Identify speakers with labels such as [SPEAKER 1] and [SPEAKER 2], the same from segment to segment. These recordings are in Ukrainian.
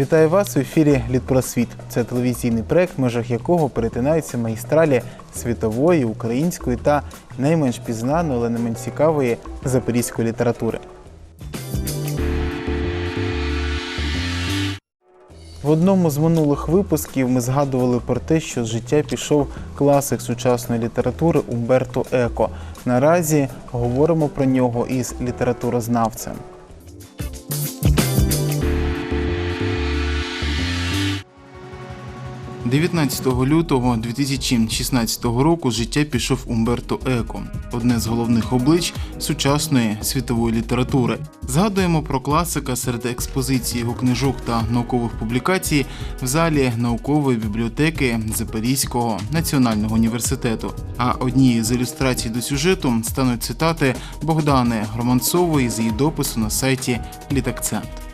[SPEAKER 1] Вітаю вас у ефірі Літпросвіт. Це телевізійний проект, в межах якого перетинаються магістралі світової, української та найменш пізнаної, але не менш цікавої запорізької літератури. В одному з минулих випусків ми згадували про те, що з життя пішов класик сучасної літератури Умберто Еко. Наразі говоримо про нього із літературознавцем. – 19 лютого 2016 року життя пішов Умберто Еко, одне з головних облич сучасної світової літератури. Згадуємо про класика серед експозиції його книжок та наукових публікацій в залі наукової бібліотеки Запорізького національного університету. А однією з ілюстрацій до сюжету стануть цитати Богдани Романцової з її допису на сайті Літакцент.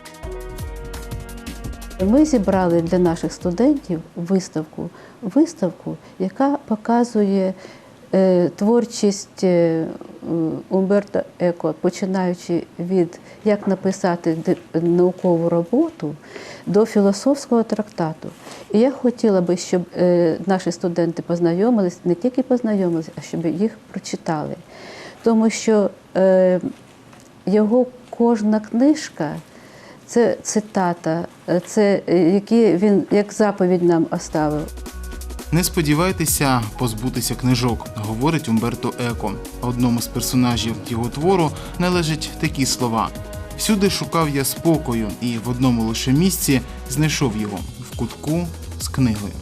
[SPEAKER 2] Ми зібрали для наших студентів виставку, виставку, яка показує е, творчість е, Умберто Еко, починаючи від як написати наукову роботу до філософського трактату. І я хотіла би, щоб е, наші студенти познайомились, не тільки познайомились, а щоб їх прочитали. Тому що його кожна книжка це цитата, е, це е, які він як заповідь нам оставив.
[SPEAKER 1] Не сподівайтеся позбутися книжок, говорить Умберто Еко. Одному з персонажів його твору належать такі слова: всюди шукав я спокою, і в одному лише місці знайшов його в кутку з книгою.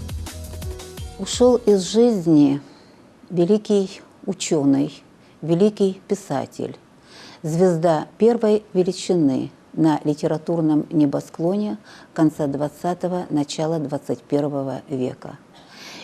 [SPEAKER 3] Ушел из жизни великий ученый, великий писатель, звезда первой величины на литературном небосклоне конца 20-го, начала 21 века.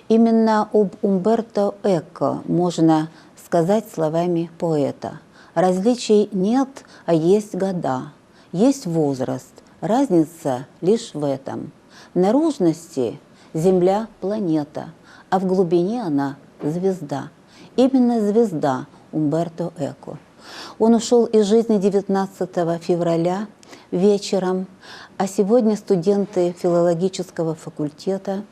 [SPEAKER 3] Именно об Умберто Эко можно сказать словами поэта. Различий нет, а есть года, есть возраст, разница лишь в этом. Наружности Земля – планета, а в глубине она – звезда. Именно звезда Умберто Эко. Он ушел из жизни 19 февраля вечером, а сегодня студенты филологического факультета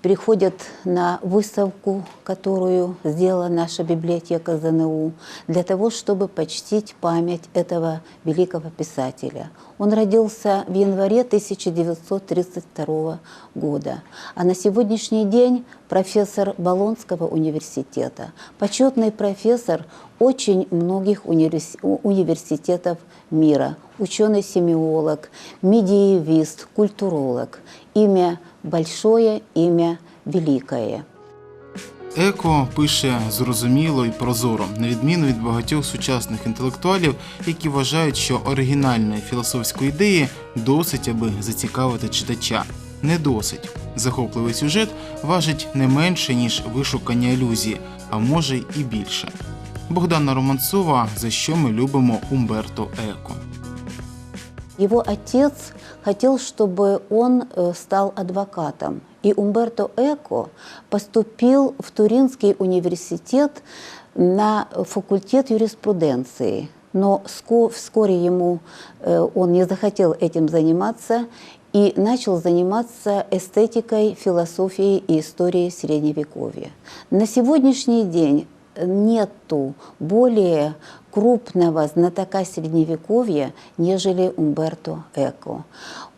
[SPEAKER 3] приходят на выставку, которую сделала наша библиотека ЗНУ, для того, чтобы почтить память этого великого писателя. Он родился в январе 1932 года, а на сегодняшний день профессор Болонского университета, почетный профессор очень многих университетов мира, ученый-семиолог, медиевист, культуролог. Имя большое, имя великое.
[SPEAKER 1] Еко пише зрозуміло і прозоро, на відміну від багатьох сучасних інтелектуалів, які вважають, що оригінальної філософської ідеї досить, аби зацікавити читача. Не досить. Захопливий сюжет важить не менше, ніж вишукання ілюзії, а може і більше. Богдана Романцова, за що ми любимо Умберто Еко.
[SPEAKER 3] Его отец хотел, чтобы он э, стал адвокатом. И Умберто Эко поступил в Туринский университет на факультет юриспруденции. Но ско- вскоре ему э, он не захотел этим заниматься и начал заниматься эстетикой, философией и историей Средневековья. На сегодняшний день нету более крупного знатока Средневековья, нежели Умберто Эко.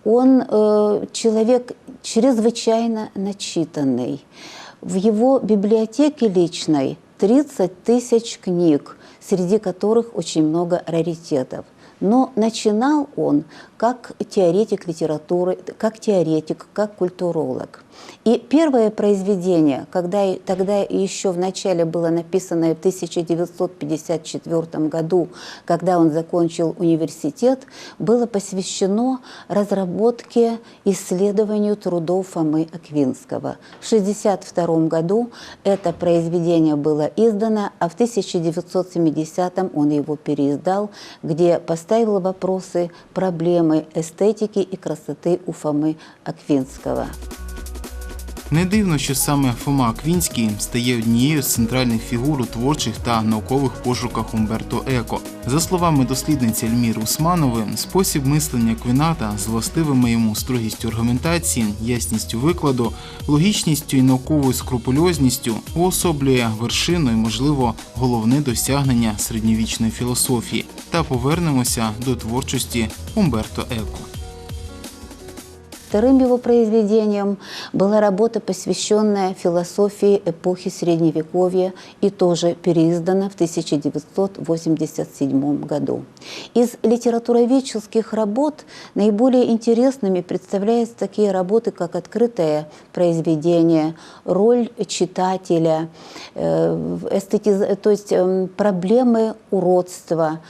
[SPEAKER 3] Он э, человек чрезвычайно начитанный. В его библиотеке личной 30 тысяч книг, среди которых очень много раритетов. Но начинал он как теоретик литературы, как теоретик, как культуролог. И первое произведение, когда тогда еще в начале было написано в 1954 году, когда он закончил университет, было посвящено разработке, исследованию трудов Фомы Аквинского. В 1962 году это произведение было издано, а в 1970 он его переиздал, где поставил вопросы, проблемы эстетики и красоты у Фомы Аквинского.
[SPEAKER 1] Не дивно, що саме Фома Квінський стає однією з центральних фігур у творчих та наукових пошуках Умберто Еко. За словами дослідниці Ельміри Усманови, спосіб мислення Квіната з властивими йому строгістю аргументації, ясністю викладу, логічністю і науковою скрупульозністю уособлює вершину і, можливо, головне досягнення середньовічної філософії. Та повернемося до творчості Умберто Еко.
[SPEAKER 3] Вторым его произведением была работа, посвященная философии эпохи Средневековья и тоже переиздана в 1987 году. Из литературоведческих работ наиболее интересными представляются такие работы, как «Открытое произведение», «Роль читателя», э, эстетиз- то есть эм, проблемы уродства,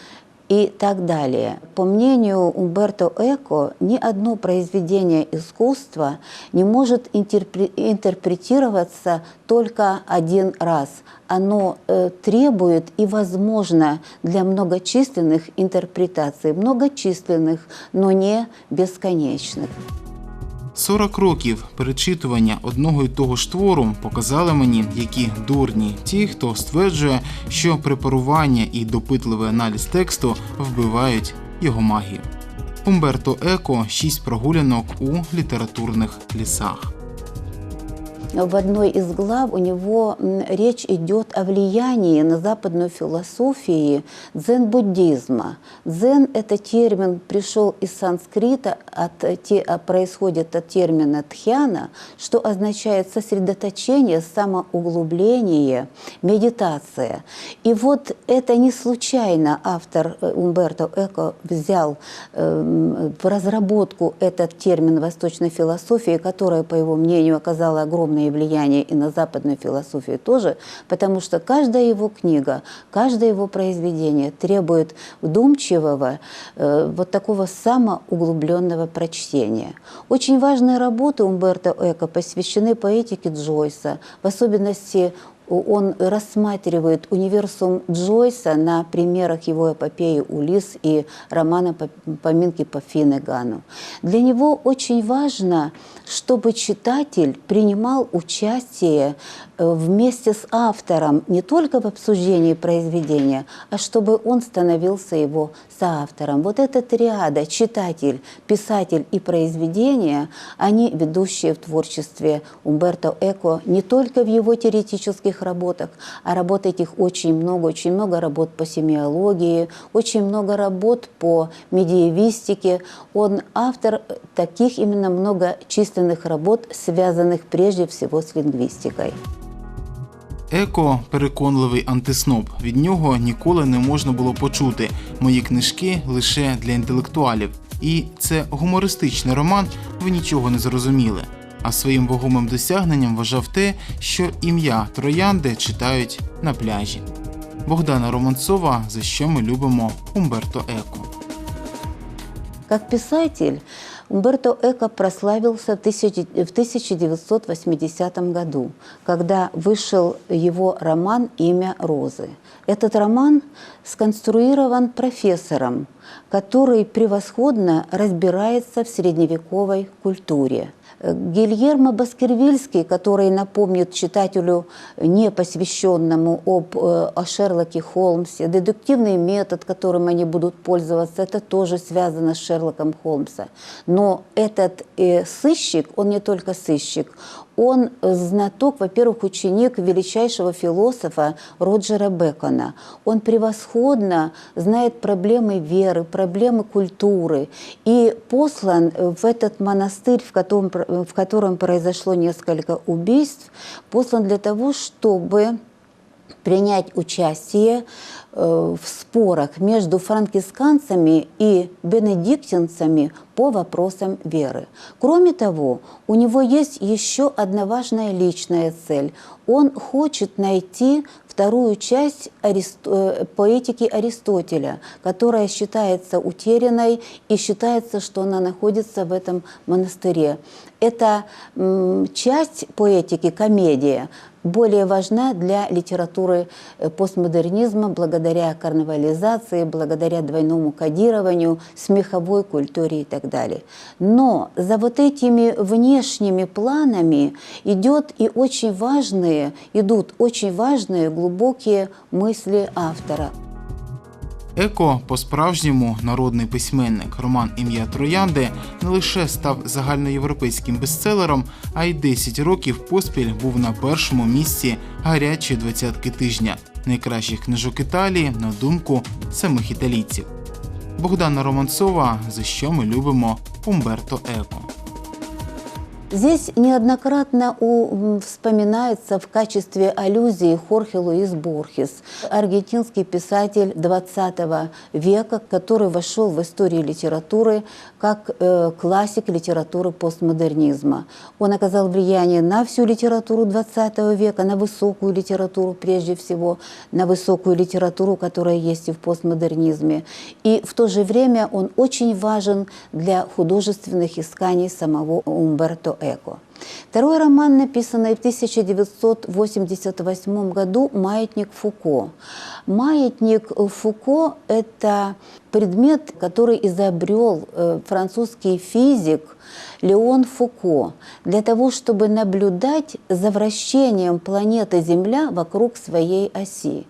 [SPEAKER 3] и так далее. По мнению Умберто Эко, ни одно произведение искусства не может интерпре- интерпретироваться только один раз. Оно э, требует и возможно для многочисленных интерпретаций, многочисленных, но не бесконечных.
[SPEAKER 1] 40 років перечитування одного і того ж твору показали мені, які дурні ті, хто стверджує, що препарування і допитливий аналіз тексту вбивають його магію. Умберто Еко шість прогулянок у літературних лісах.
[SPEAKER 3] В одной из глав у него речь идет о влиянии на западную философию дзен-буддизма. Дзен – это термин, пришел из санскрита, от, те- а, происходит от термина тхьяна, что означает сосредоточение, самоуглубление, медитация. И вот это не случайно автор э, Умберто Эко взял эм, в разработку этот термин восточной философии, которая, по его мнению, оказала огромное влияние и на западную философию тоже, потому что каждая его книга, каждое его произведение требует вдумчивого, э, вот такого самоуглубленного прочтения. Очень важные работы Умберто Эко посвящены поэтике Джойса, в особенности он рассматривает универсум Джойса на примерах его эпопеи «Улисс» и романа «По- «Поминки по Финneгану». Для него очень важно, чтобы читатель принимал участие вместе с автором не только в обсуждении произведения, а чтобы он становился его соавтором. Вот эта триада – читатель, писатель и произведение – они ведущие в творчестве Умберто Эко не только в его теоретических работах, а работ этих очень много, очень много работ по семиологии, очень много работ по медиевистике. Он автор таких именно многочисленных работ, связанных прежде всего с лингвистикой.
[SPEAKER 1] Еко переконливий антисноб. Від нього ніколи не можна було почути. Мої книжки лише для інтелектуалів. І це гумористичний роман, ви нічого не зрозуміли. А своїм вагомим досягненням вважав те, що ім'я Троянди читають на пляжі. Богдана Романцова, за що ми любимо Умберто Еко.
[SPEAKER 3] Как писатель Умберто Эко прославился в 1000 в 1980 году, когда вышел его роман «Имя Розы». Этот роман сконструирован профессором, который превосходно разбирается в средневековой культуре. Э, Гильермо Баскервильский, который напомнит читателю, не посвященному об, э, о Шерлоке Холмсе, дедуктивный метод, которым они будут пользоваться, это тоже связано с Шерлоком Холмса. Но этот э, сыщик, он не только сыщик, он э, знаток, во-первых, ученик величайшего философа Роджера Бекона. Он превосходно знает проблемы веры, проблемы культуры. И послан э, в этот монастырь, в котором, в котором произошло несколько убийств, послан для того, чтобы принять участие э, в спорах между франкисканцами и бенедиктинцами по вопросам веры. Кроме того, у него есть еще одна важная личная цель. Он хочет найти вторую часть Арист- э, поэтики Аристотеля, которая считается утерянной и считается, что она находится в этом монастыре. Эта м, часть поэтики, комедия, более важна для литературы э, постмодернизма благодаря карнавализации, благодаря двойному кодированию, смеховой культуре и так далее. Но за вот этими внешними планами идет и очень важные, идут очень важные глубокие мысли автора.
[SPEAKER 1] Еко по-справжньому народний письменник Роман Ім'я Троянди не лише став загальноєвропейським бестселером, а й 10 років поспіль був на першому місці гарячої двадцятки тижня найкращих книжок Італії на думку самих італійців. Богдана Романцова, за що ми любимо Умберто Еко.
[SPEAKER 3] Здесь неоднократно у- вспоминается в качестве аллюзии Хорхе Луис Борхес, аргентинский писатель XX века, который вошел в историю литературы как э, классик литературы постмодернизма. Он оказал влияние на всю литературу XX века, на высокую литературу прежде всего, на высокую литературу, которая есть и в постмодернизме. И в то же время он очень важен для художественных исканий самого Умберто Эко. Второй роман, написанный в 1988 году «Маятник Фуко». «Маятник Фуко» – это предмет, который изобрел э, французский физик Леон Фуко для того, чтобы наблюдать за вращением планеты Земля вокруг своей оси.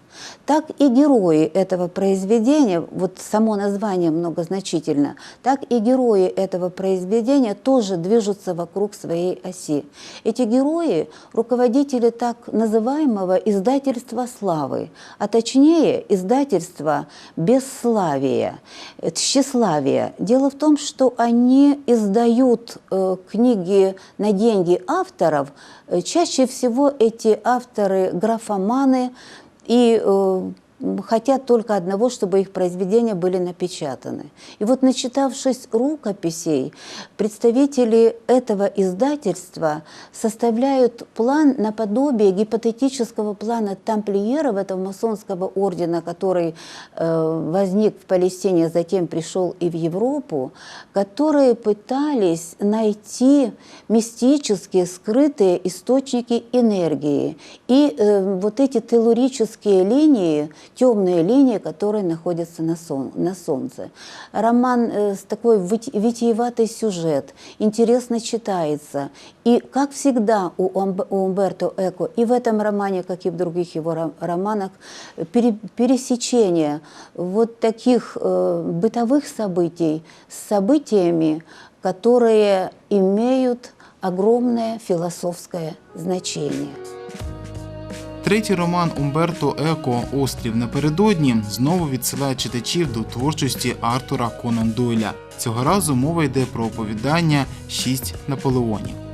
[SPEAKER 3] Так и герои этого произведения, вот само название многозначительно, так и герои этого произведения тоже движутся вокруг своей оси. Эти герои – руководители так называемого издательства славы, а точнее издательства бесславия, тщеславия. Дело в том, что они издают э, книги на деньги авторов. Э, Чаще всего эти авторы графоманы, и э, хотят только одного, чтобы их произведения были напечатаны. И вот начитавшись рукописей, представители этого издательства составляют план наподобие гипотетического плана тамплиеров этого масонского ордена, который э, возник в Палестине, а затем пришел и в Европу, которые пытались найти мистические, скрытые источники энергии. И э, вот эти телурические линии, темные линии, которые находятся на, сон, на Солнце. Роман э, с такой вит- витиеватый сюжет, интересно читается. И, как всегда у, у Умберто Эко, и в этом романе, как и в других его ро- романах, пере- пересечение вот таких э, бытовых событий с событиями, которые имеют огромное философское значение.
[SPEAKER 1] Третій роман Умберто Еко Острів напередодні знову відсилає читачів до творчості Артура Конан Дойля. Цього разу мова йде про оповідання Шість Наполеонів.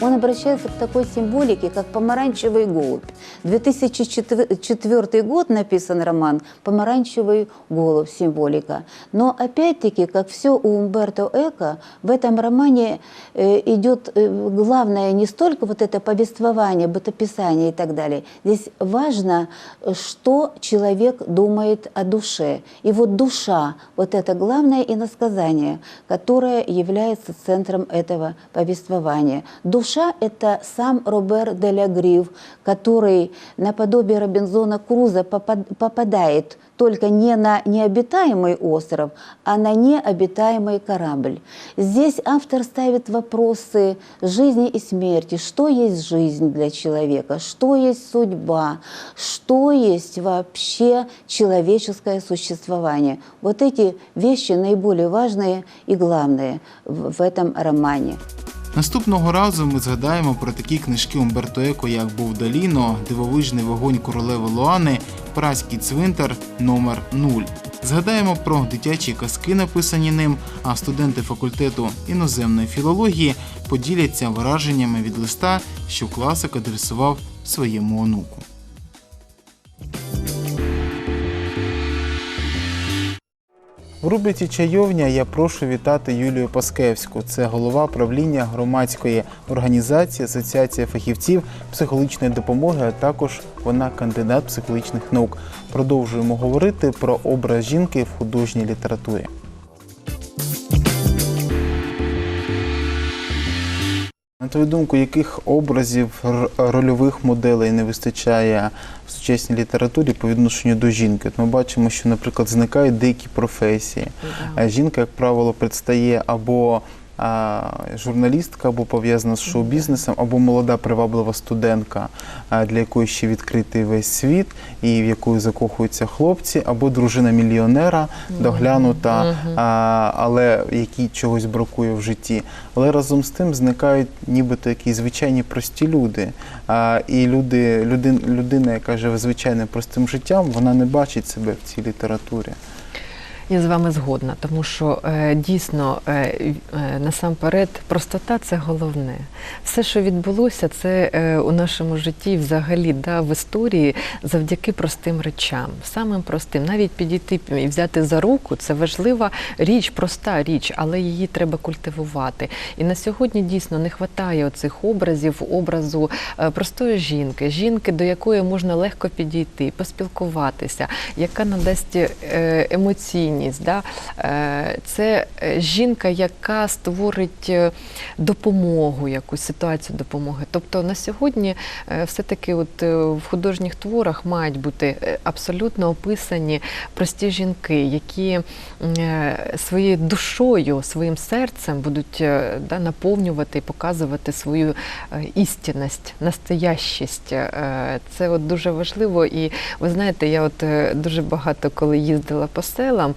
[SPEAKER 3] Он обращается к такой символике, как «Помаранчевый голубь». 2004 год написан роман «Помаранчевый голубь. Символика». Но опять-таки, как все у Умберто Эко, в этом романе э, идет э, главное не столько вот это повествование, бытописание и так далее. Здесь важно, что человек думает о душе. И вот душа, вот это главное иносказание, которое является центром этого повествования. Душа – это сам Робер де ля Грив, который наподобие Робинзона Круза попад- попадает только не на необитаемый остров, а на необитаемый корабль. Здесь автор ставит вопросы жизни и смерти. Что есть жизнь для человека? Что есть судьба? Что есть вообще человеческое существование? Вот эти вещи наиболее важные и главные в этом романе.
[SPEAKER 1] Наступного разу ми згадаємо про такі книжки Умберто Еко, як Був Даліно, Дивовижний вогонь королеви Луани, Праський цвинтар номер 0 Згадаємо про дитячі казки, написані ним, а студенти факультету іноземної філології поділяться враженнями від листа, що класик адресував своєму онуку. У рубриці Чайовня я прошу вітати Юлію Паскевську. Це голова правління громадської організації Асоціація фахівців психологічної допомоги, а також вона кандидат психологічних наук. Продовжуємо говорити про образ жінки в художній літературі. На твою думку, яких образів рольових моделей не вистачає в сучасній літературі по відношенню до жінки? От ми бачимо, що, наприклад, зникають деякі професії. Жінка, як правило, предстає або журналістка, або пов'язана з шоу-бізнесом, або молода приваблива студентка, для якої ще відкритий весь світ, і в яку закохуються хлопці, або дружина мільйонера, доглянута, але якій чогось бракує в житті. Але разом з тим зникають нібито якісь звичайні прості люди. І люди, людина, яка живе звичайним простим життям, вона не бачить себе в цій літературі.
[SPEAKER 4] Я з вами згодна, тому що е, дійсно е, е, насамперед простота це головне. Все, що відбулося, це у нашому житті, взагалі, да, в історії завдяки простим речам, самим простим. Навіть підійти і взяти за руку це важлива річ, проста річ, але її треба культивувати. І на сьогодні дійсно не вистачає оцих образів, образу простої жінки, жінки, до якої можна легко підійти, поспілкуватися, яка надасть е, емоційність. Да? Е, Це е, жінка, яка створить е, допомогу, якусь ситуацію допомоги. Тобто на сьогодні все-таки от в художніх творах мають бути абсолютно описані прості жінки, які своєю душою, своїм серцем будуть да, наповнювати і показувати свою істинність, настоящість. Це от дуже важливо. І ви знаєте, я от дуже багато коли їздила по селам.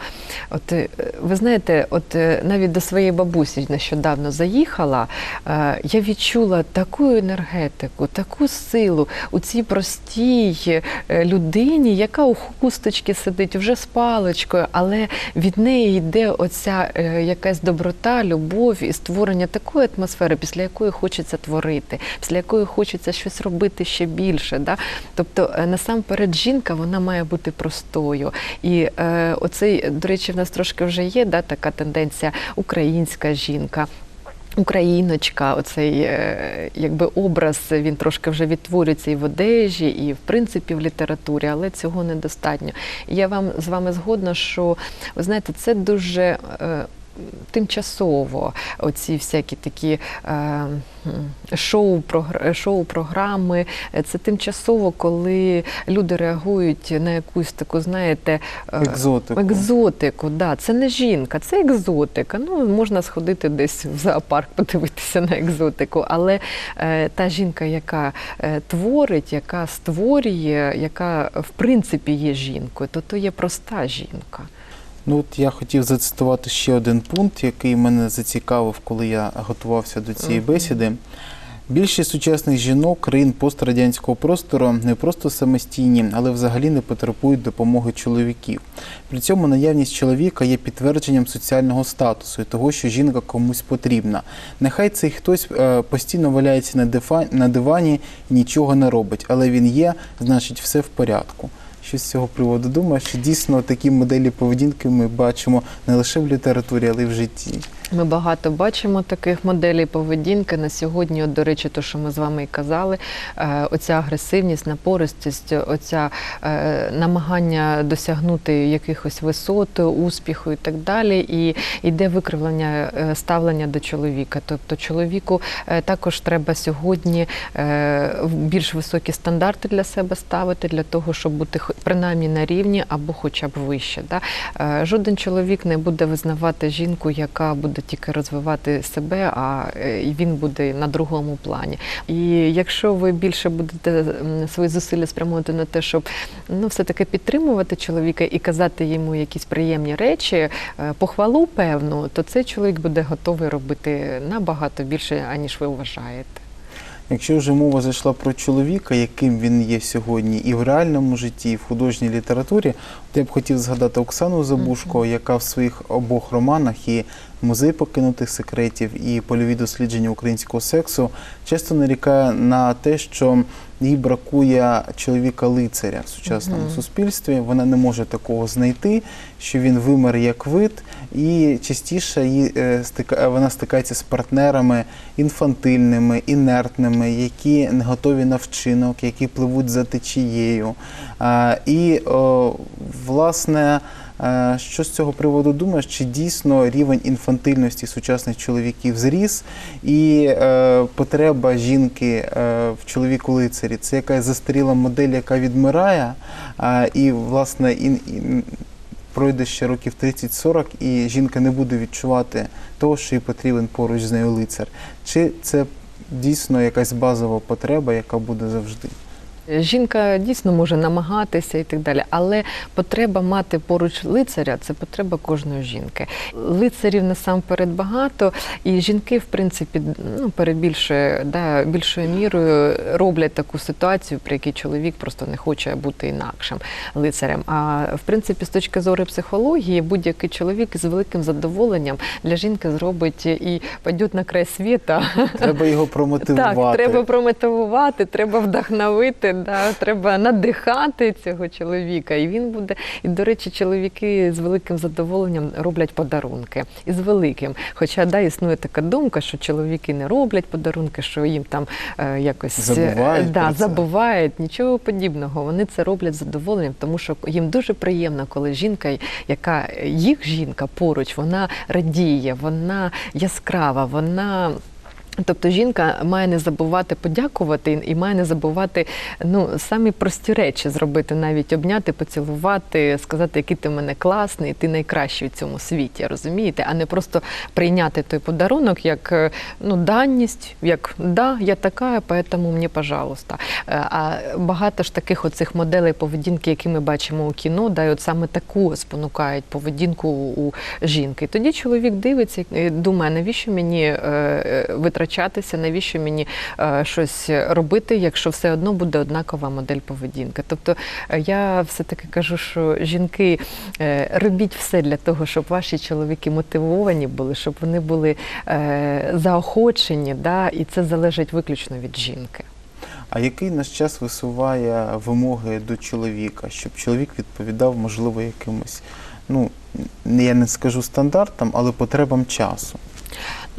[SPEAKER 4] От е, ви знаєте, от е, навіть до своєї бабусі нещодавно заїхала, е, я відчула таку енергетику, таку силу у цій простій людині, яка у хусточці сидить вже з паличкою, але від неї йде оця якась доброта, любов і створення такої атмосфери, після якої хочеться творити, після якої хочеться щось робити ще більше. Да? Тобто, насамперед, жінка вона має бути простою. І оцей, до речі, в нас трошки вже є да, така тенденція українська жінка. Україночка, оцей е, якби образ він трошки вже відтворюється і в одежі, і в принципі в літературі, але цього недостатньо. Я вам з вами згодна, що ви знаєте, це дуже. Тимчасово оці всякі такі е, шоу, програ- шоу-програми. Е, Це тимчасово, коли люди реагують на якусь таку, знаєте, е,
[SPEAKER 1] Екзотику.
[SPEAKER 4] Екзотику, да. Це не жінка, це екзотика. Ну, можна сходити десь в зоопарк, подивитися на екзотику. Але е, та жінка, яка творить, яка створює, яка в принципі є жінкою, то то є проста жінка.
[SPEAKER 1] Ну от я хотів зацитувати ще один пункт, який мене зацікавив, коли я готувався до цієї бесіди. Більшість сучасних жінок країн пострадянського простору не просто самостійні, але взагалі не потребують допомоги чоловіків. При цьому наявність чоловіка є підтвердженням соціального статусу і того, що жінка комусь потрібна. Нехай цей хтось е, постійно валяється на, дивані і нічого не робить, але він є, значить, все в порядку. Що з цього приводу думаєш? що дійсно такі моделі поведінки ми бачимо не лише в літературі, але й в житті.
[SPEAKER 4] Ми багато бачимо таких моделей поведінки на сьогодні. От, до речі, то, що ми з вами і казали, е, оця агресивність, напористість, оця е, намагання досягнути якихось висот, успіху і так далі. І йде викривлення е, ставлення до чоловіка. Тобто чоловіку також треба сьогодні більш високі стандарти для себе ставити, для того, щоб бути принаймні на рівні або хоча б вище. Да? Жоден чоловік не буде визнавати жінку, яка буде тільки розвивати себе, а е, він буде на другому плані. І якщо ви більше будете свої зусилля спрямовувати на те, щоб ну все-таки підтримувати чоловіка і казати йому якісь приємні речі, е, похвалу певну, то цей чоловік буде готовий робити набагато більше, аніж ви вважаєте.
[SPEAKER 1] Якщо вже мова зайшла про чоловіка, яким він є сьогодні, і в реальному житті, і в художній літературі, то я б хотів згадати Оксану Забушко, яка в своїх обох романах і музей покинутих секретів і польові дослідження українського сексу, часто нарікає на те, що їй бракує чоловіка лицаря в сучасному
[SPEAKER 4] Мгм.
[SPEAKER 1] суспільстві. Вона не може такого знайти, що він вимер як вид, і частіше їй, е, стика- е, вона стикається з партнерами інфантильними, інертними, які не готові на вчинок, які пливуть за течією. А, І, о, власне, що з цього приводу думаєш? Чи дійсно рівень інфантильності сучасних чоловіків зріс, і е, потреба жінки е, в чоловіку лицарі це якась застаріла модель, яка відмирає, а, і власне і, і пройде ще років 30-40, і жінка не буде відчувати того, що їй потрібен поруч з нею лицар. Чи це дійсно якась базова потреба, яка буде завжди?
[SPEAKER 4] Жінка дійсно може намагатися і так далі, але потреба мати поруч лицаря це потреба кожної жінки. Лицарів насамперед багато, і жінки, в принципі, ну перебільшує да, більшою мірою роблять таку ситуацію, при якій чоловік просто не хоче бути інакшим лицарем. А в принципі, з точки зору психології, будь-який чоловік із великим задоволенням для жінки зробить і пойде на край світа.
[SPEAKER 1] Треба його промотивувати.
[SPEAKER 4] Так, треба промотивувати, треба вдохновити, да, треба надихати цього чоловіка. І він буде. І, до речі, чоловіки з великим задоволенням роблять подарунки. І з великим. Хоча да, існує така думка, що чоловіки не роблять подарунки, що їм там е, якось е,
[SPEAKER 1] Забувають
[SPEAKER 4] да, забувають. Нічого подібного. Вони це роблять з задоволенням, тому що їм дуже приємно, коли жінка, яка їх жінка поруч, вона радіє, вона яскрава, вона. Тобто жінка має не забувати подякувати і має не забувати ну самі прості речі зробити, навіть обняти, поцілувати, сказати, який ти в мене класний, ти найкращий в цьому світі, розумієте, а не просто прийняти той подарунок як е, ну данність, як да, я така, поэтому мені, пожалуйста. Е, А багато ж таких оцих моделей поведінки, які ми бачимо у кіно, да, і от саме таку спонукають поведінку у жінки. Тоді чоловік дивиться і думає, навіщо мені е, е, навіщо мені е, щось робити, якщо все одно буде однакова модель поведінки. Тобто е, я все-таки кажу, що жінки е, робіть все для того, щоб ваші чоловіки мотивовані були, щоб вони були заохочені, да, і це залежить виключно від жінки.
[SPEAKER 1] А який наш час висуває вимоги до чоловіка, щоб чоловік відповідав, можливо, якимось, ну я не скажу стандартам, але потребам часу?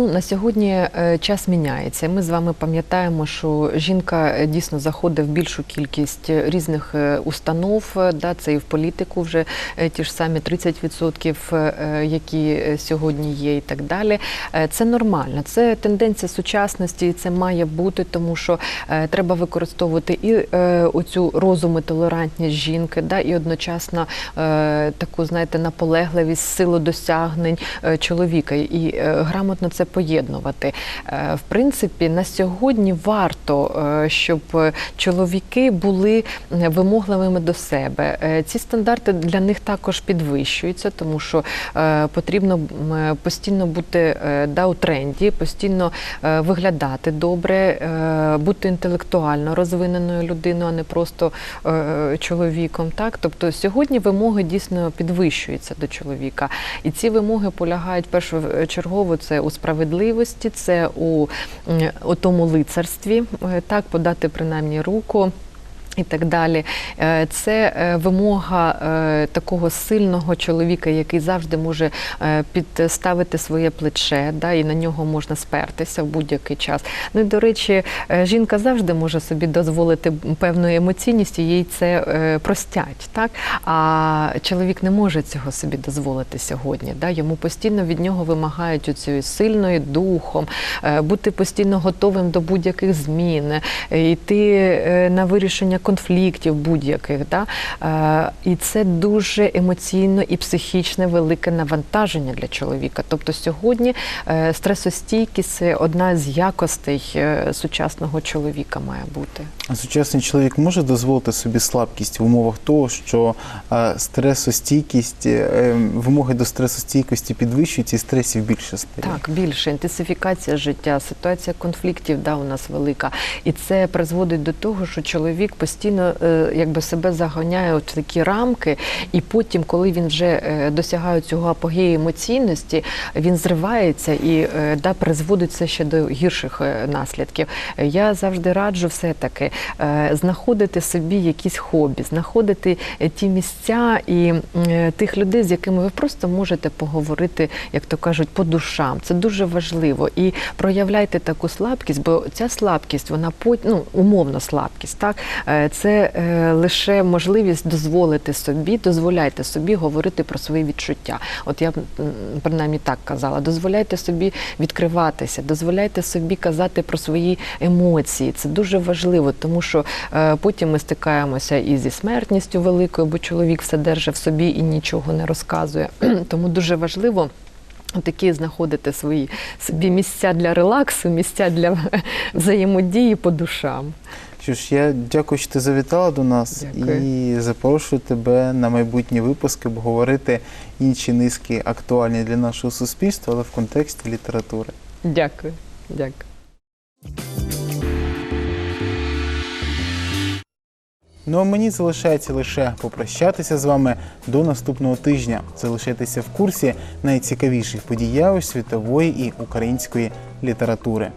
[SPEAKER 4] Ну на сьогодні е, час міняється. Ми з вами пам'ятаємо, що жінка е, дійсно заходить в більшу кількість різних е, установ. е, Да, це і в політику вже ті ж самі 30%, е, які сьогодні є, і так далі. Це нормально. Це тенденція сучасності, і це має бути, тому що треба використовувати і оцю розум і толерантність жінки, да, і одночасно таку, знаєте, наполегливість, силу досягнень чоловіка. І грамотно це поєднувати. Е, В принципі, на сьогодні варто, е, щоб е, чоловіки були вимогливими до себе. Е, Ці стандарти для них також підвищуються, тому що е, потрібно е, постійно бути е, да, у тренді, постійно е, виглядати добре, е, бути інтелектуально розвиненою людиною, а не просто е, чоловіком. Так, тобто сьогодні вимоги дійсно підвищуються до чоловіка, і ці вимоги полягають першочергово це у справедливості, це у, у тому лицарстві, е, так подати принаймні руку. І так далі, Е, це е, вимога е, такого сильного чоловіка, який завжди може підставити своє плече, да, і на нього можна спертися в будь-який час. Ну і до речі, жінка завжди може собі дозволити певну емоційність, і їй це простять. Так? А чоловік не може цього собі дозволити сьогодні. Да? Йому постійно від нього вимагають цієї сильної духом, бути постійно готовим до будь-яких змін, йти на вирішення конфліктів будь-яких. Да? Е, І це дуже емоційно і психічне велике навантаження для чоловіка. Тобто сьогодні е, стресостійкість це одна з якостей е, сучасного чоловіка має бути.
[SPEAKER 1] А сучасний чоловік може дозволити собі слабкість в умовах того, що стресостійкість, е, вимоги до стресостійкості підвищуються і стресів більше стає.
[SPEAKER 4] Так, більше інтенсифікація життя, ситуація конфліктів да, у нас велика. І це призводить до того, що чоловік постійно постійно е, якби себе заганяє в такі рамки, і потім, коли він вже е, досягає цього апогею емоційності, він зривається і е, да, призводить це ще до гірших наслідків. Я завжди раджу все-таки е, знаходити собі якісь хобі, знаходити ті місця і тих людей, з якими ви просто можете поговорити, як то кажуть, по душам. Це дуже важливо. І проявляйте таку слабкість, бо ця слабкість, вона ну, умовно слабкість, так це е, лише можливість дозволити собі, дозволяйте собі говорити про свої відчуття. От я принаймні так казала: дозволяйте собі відкриватися, дозволяйте собі казати про свої емоції. Це дуже важливо, тому що е, потім ми стикаємося і зі смертністю великою, бо чоловік все держить в собі і нічого не розказує. Тому дуже важливо. Такі знаходити свої собі місця для релаксу, місця для взаємодії по душам.
[SPEAKER 1] Що ж, я дякую, що ти завітала до нас
[SPEAKER 4] Дякую.
[SPEAKER 1] і запрошую тебе на майбутні випуски обговорити інші низки актуальні для нашого суспільства, але в контексті літератури.
[SPEAKER 4] Дякую. Дякую.
[SPEAKER 1] Ну а мені залишається лише попрощатися з вами до наступного тижня. Залишайтеся в курсі найцікавіших подій світової і української літератури.